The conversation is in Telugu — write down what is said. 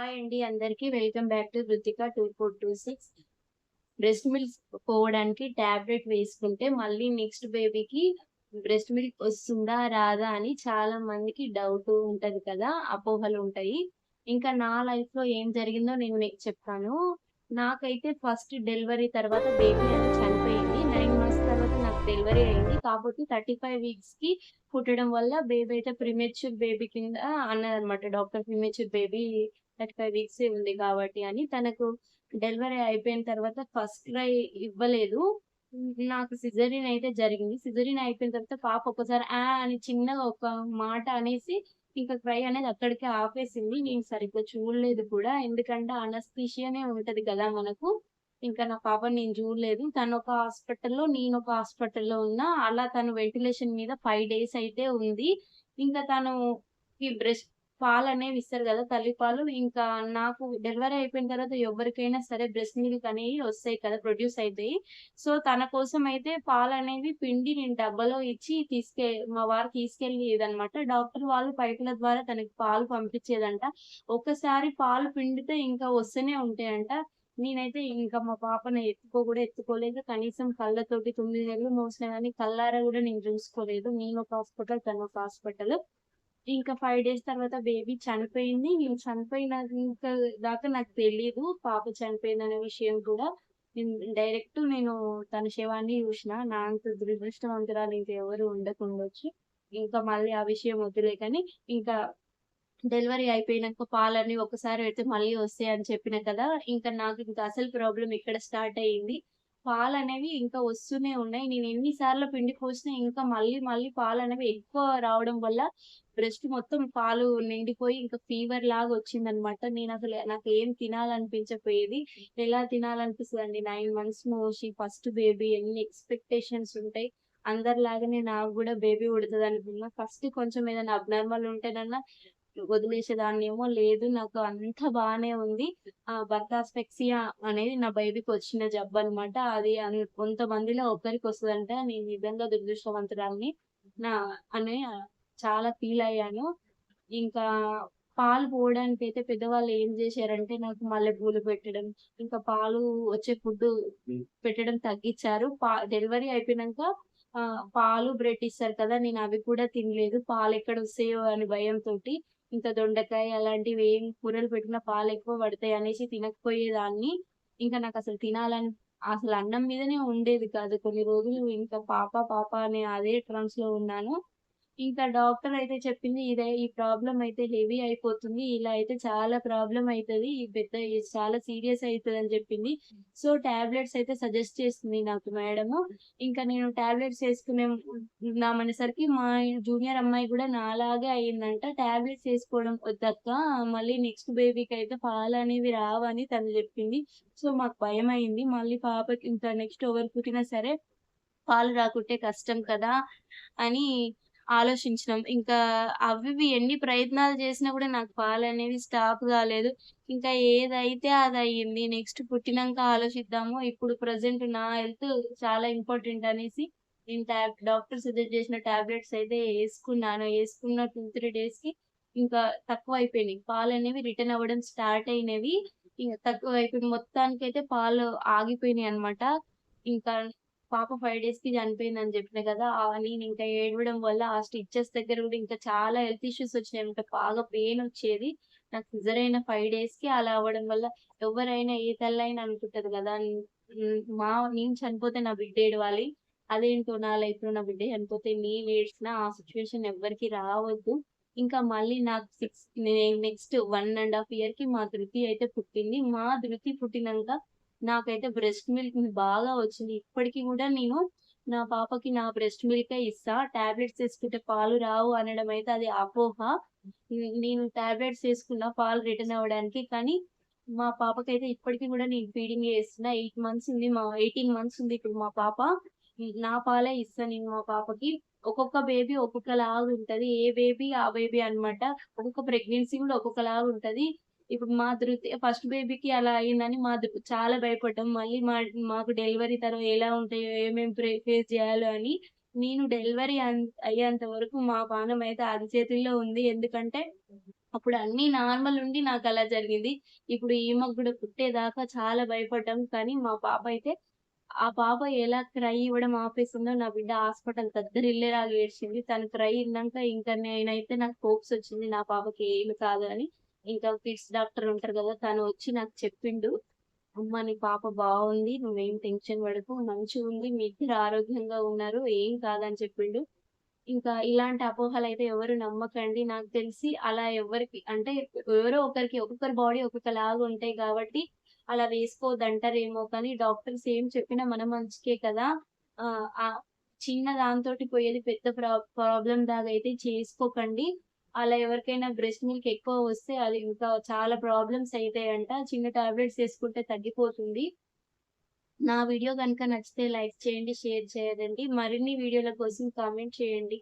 హాయ్ అండి అందరికీ. Welcome back to Ruthika two four two six. Breast milk పోవడానికి టాబ్లెట్ వేసుకుంటే మళ్ళీ నెక్స్ట్ బేబీకి బ్రెస్ట్ మిల్క్ వస్తుందా రాదా అని చాలా మందికి డౌట్ ఉంటది కదా అపోహలు ఉంటాయి. ఇంకా నా లైఫ్లో ఏం జరిగిందో నేను మీకు చెప్తాను. నాకైతే ఫస్ట్ డెలివరీ తర్వాత బేబీ అనేది చనిపోయింది. నైన్ మంత్స్ తర్వాత నాకు డెలివరీ అయింది. కాబట్టి థర్టీ ఫైవ్ వీక్స్కి పుట్టడం వల్ల బేబీ అయితే ప్రిమేచ్యూర్ బేబీ కింద అన్నదన్నమాట. Doctor premature baby thirty five weeks ఉంది కాబట్టి అని తనకు డెలివరీ అయిపోయిన తర్వాత ఫస్ట్ ట్రై ఇవ్వలేదు. నాకు సిజరీన్ అయితే జరిగింది. సిజరీన్ అయిపోయిన తర్వాత పాప ఒకసారి ఆ అని చిన్నగా ఒక మాట అనేసి ఇంకా క్రై అనేది అక్కడికే ఆపేసింది. నేను సరిగ్గా చూడలేదు కూడా. ఎందుకంటే అనస్థీషియానే ఉంటది కదా మనకు. ఇంకా నా పాప నేను చూడలేదు. తను ఒక హాస్పిటల్లో నేను ఒక హాస్పిటల్లో ఉన్నా. అలా తను వెంటిలేషన్ మీద ఫైవ్ డేస్ అయితే ఉంది. ఇంకా తను ఈ బ్రెస్ట్ పాలు అనేవి ఇస్తారు కదా తల్లి పాలు. ఇంకా నాకు డెలివరీ అయిపోయిన తర్వాత ఎవరికైనా సరే బ్రెస్ట్ మిల్క్ అనేవి వస్తాయి కదా ప్రొడ్యూస్ అవుతాయి సో తన కోసం అయితే పాలు అనేవి పిండి నేను డబ్బాలో ఇచ్చి తీసుకె మా వారు తీసుకెళ్ళేదన్నమాట. డాక్టర్ వాళ్ళు పైపుల ద్వారా తనకి పాలు పంపించేదంట. ఒకసారి పాలు పిండితే ఇంకా వస్తూనే ఉంటాయంట. నేనైతే ఇంకా మా పాపని ఎత్తుకో కూడా ఎత్తుకోలేదు. కనీసం కళ్ళతోటి తొమ్మిది నెలలు మోసిన కానీ కళ్ళారా కూడా నేను చూసుకోలేదు. నేను ఒక హాస్పిటల్ తను ఒక హాస్పిటల్. ఇంకా ఫైవ్ డేస్ తర్వాత బేబీ చనిపోయింది. నేను చనిపోయిన ఇంకా దాకా నాకు తెలియదు పాప చనిపోయింది అనే విషయం కూడా డైరెక్ట్ నేను తన శవాన్ని చూసిన. నా అంత దురదృష్టవంతురాలు ఇంకా ఎవరు ఉండకుండొచ్చు. ఇంకా మళ్ళీ ఆ విషయం వదిలే కానీ ఇంకా డెలివరీ అయిపోయినాక పాలన్నీ ఒకసారి పెడితే మళ్ళీ వస్తాయి అని చెప్పిన కదా ఇంకా నాకు ఇంకా అసలు ప్రాబ్లం ఇక్కడ స్టార్ట్ అయ్యింది పాలు అనేవి ఇంకా వస్తూనే ఉన్నాయి. నేను ఎన్నిసార్లు పిండి పోసినా ఇంకా మళ్ళీ మళ్ళీ పాలు అనేవి ఎక్కువ రావడం వల్ల బ్రెస్ట్ మొత్తం పాలు నిండిపోయి ఇంకా ఫీవర్ లాగా వచ్చిందనమాట నేను అసలు నాకు ఏం తినాలనిపించకపోయేది. ఎలా తినాలనిపిస్తుంది అండి నైన్ మంత్స్ మోసి ఫస్ట్ బేబీ ఎన్ని ఎక్స్పెక్టేషన్స్ ఉంటాయి. అందరిలాగానే నాకు కూడా బేబీ ఉడుతుంది అనుకున్నా ఫస్ట్ కొంచెం ఏదైనా అబ్నార్మల్ ఉంటేనన్నా వదిలేసేదాన్ని ఏమో లేదు నాకు అంత బాగానే ఉంది. ఆ బర్తాస్పెక్సియా అనేది నా బేబీకి వచ్చిన జబ్బు అనమాట అది కొంతమందిలో ఒక్కరికి వస్తుందంట నేను నిజంగా దురదృష్టవంతురాల్ని. నా అని చాలా ఫీల్ అయ్యాను. ఇంకా పాలు పోవడానికి అయితే పెద్దవాళ్ళు ఏం చేశారంటే నాకు మల్లెపూలు పెట్టడం ఇంకా పాలు వచ్చే ఫుడ్ పెట్టడం తగ్గించారు పా డెలివరీ అయిపోయినాక పాలు బ్రెడ్ ఇస్తారు కదా నేను అవి కూడా తినలేదు. పాలు ఎక్కడ వస్తాయో అని భయంతో ఇంత దొండకాయ అలాంటివి ఏం కూరలు పెట్టినా పాలు ఎక్కువ పడతాయి అనేసి తినకపోయేదాన్ని. ఇంకా నాకు అసలు తినాలని అసలు అన్నం మీదనే ఉండేది కాదు. కొన్ని రోజులు ఇంకా పాప పాప అనే అదే ట్రాన్స్లో ఉన్నాను. ఇంకా డాక్టర్ అయితే చెప్పింది ఇదే ఈ ప్రాబ్లం అయితే హెవీ అయిపోతుంది ఇలా అయితే చాలా ప్రాబ్లం అవుతుంది ఈ పెద్ద ఇది చాలా సీరియస్ అవుతుంది అని చెప్పింది. సో టాబ్లెట్స్ అయితే సజెస్ట్ చేస్తుంది నాకు మేడము. ఇంకా నేను టాబ్లెట్స్ వేసుకునే నామనేసరికి మా జూనియర్ అమ్మాయి కూడా నాలాగే అయిందంట టాబ్లెట్స్ వేసుకోవడం వద్దక్క మళ్ళీ నెక్స్ట్ బేబీకి అయితే పాలు అనేవి రావని తను చెప్పింది. సో మాకు భయం అయింది. మళ్ళీ పాపకి ఇంకా నెక్స్ట్ ఎవరు పుట్టినా సరే పాలు రాకుంటే కష్టం కదా అని ఆలోచించినాం. ఇంకా అవి ఇవి ఎన్ని ప్రయత్నాలు చేసినా కూడా నాకు పాలు అనేవి స్టాప్ కాలేదు. ఇంకా ఏదైతే అది అయ్యింది నెక్స్ట్ పుట్టినాక ఆలోచిద్దాము. ఇప్పుడు ప్రజెంట్ నా హెల్త్ చాలా ఇంపార్టెంట్ అనేసి నేను ట్యాబ్ డాక్టర్ సజెస్ట్ చేసిన టాబ్లెట్స్ అయితే వేసుకున్నాను. వేసుకున్న టూ త్రీ డేస్కి ఇంకా తక్కువ అయిపోయినాయి పాలు అనేవి రిటర్న్ అవ్వడం స్టార్ట్ అయినవి. ఇంకా తక్కువ అయిపోయి మొత్తానికి అయితే పాలు ఆగిపోయినాయి అన్నమాట. ఇంకా పాప ఫైవ్ డేస్కి చనిపోయింది అని చెప్పిన కదా నేను ఇంకా ఏడవడం వల్ల ఆ స్టిచ్చెస్ దగ్గర కూడా ఇంకా చాలా హెల్త్ ఇష్యూస్ వచ్చినాయి. ఇంకా బాగా పెయిన్ వచ్చేది. నాకు సిజర్ అయిన ఫైవ్ డేస్కి అలా అవ్వడం వల్ల ఎవరైనా ఏ తల్లైనా అనుకుంటది కదా మా నేను చనిపోతే నా బిడ్డ ఏడవాలి. అదేంటో నా లైఫ్లో నా బిడ్డ చనిపోతే నేను ఏడ్చిన ఆ సిచ్యువేషన్ ఎవరికి రావద్దు. ఇంకా మళ్ళీ నాకు six next one and half ఇయర్కి మా ధృతి అయితే పుట్టింది. మా ధృతి పుట్టినాక నాకైతే బ్రెస్ట్ మిల్క్ బాగా వచ్చింది. ఇప్పటికీ కూడా నేను నా పాపకి నా బ్రెస్ట్ మిల్క్ ఇస్తా. టాబ్లెట్స్ వేసుకుంటే పాలు రావు అనడం అయితే అది అపోహ. నేను టాబ్లెట్స్ వేసుకున్న పాలు రిటర్న్ అవ్వడానికి కానీ మా పాపకైతే ఇప్పటికి కూడా నేను ఫీడింగ్ చేస్తున్నా. ఎయిట్ మంత్స్ ఉంది మా ఎయిటీన్ మంత్స్ ఉంది ఇప్పుడు మా పాప. నా పాలే ఇస్తాను నేను మా పాపకి. ఒక్కొక్క బేబీ ఒక్కొక్క లాగా ఉంటది. ఏ బేబీ ఆ బేబీ అన్నమాట. ఒక్కొక్క ప్రెగ్నెన్సీ కూడా ఒక్కొక్కలాగా ఉంటది. ఇప్పుడు మా ధృతి ఫస్ట్ బేబీకి అలా అయిందని మా చాలా భయపడ్డాం మళ్ళీ మా మాకు డెలివరీ తర్వాత ఎలా ఉంటాయో ఏమేమి ఫేస్ చేయాలో అని నేను డెలివరీ అయ్యేంత వరకు మా పానం అయితే అది చేతుల్లో ఉంది ఎందుకంటే అప్పుడు అన్ని నార్మల్ ఉండి నాకు అలా జరిగింది. ఇప్పుడు ఈమెకు కూడా పుట్టేదాకా చాలా భయపడ్డాం. కానీ మా పాప అయితే ఆ పాప ఎలా క్రై ఇవ్వడం ఆపేసిందో నా బిడ్డ హాస్పిటల్ దద్దరిల్లేలాగా ఏడ్చింది. తను క్రై ఇన్నాక ఇంకా నేనైతే నాకు హోప్స్ వచ్చింది. నా పాపకి ఏమి కాదు అని. ఇంకా కిడ్స్ డాక్టర్ ఉంటారు కదా తను వచ్చి నాకు చెప్పిండు. "అమ్మ నీ పాప బాగుంది నువ్వేం టెన్షన్ పడకు. మంచిగుంది. మీ ఇద్దరు ఆరోగ్యంగా ఉన్నారు. ఏం కాదని" చెప్పిండు. ఇంకా ఇలాంటి అపోహలు అయితే ఎవరు నమ్మకండి. నాకు తెలిసి అలా ఎవ్వరికి అంటే ఎవరో ఒకరికి ఒక్కొక్కరి బాడీ ఒక్కొక్కలాగా ఉంటాయి కాబట్టి అలా వేసుకోవద్దంటారేమో కానీ డాక్టర్స్ ఏం చెప్పినా మన మంచికే కదా! ఆ చిన్న దాంతో పోయేది పెద్ద ప్రా ప్రాబ్లం దాకా అయితే చేసుకోకండి. అలా ఎవరికైనా బ్రెస్ట్ మిల్క్ ఎక్కువ వస్తే అది ఇంకా చాలా ప్రాబ్లమ్స్ అవుతాయంట చిన్న టాబ్లెట్స్ వేసుకుంటే తగ్గిపోతుంది. నా వీడియో కనుక నచ్చితే లైక్ చేయండి, షేర్ చేయండి. మరిన్ని వీడియోల కోసం కామెంట్ చేయండి.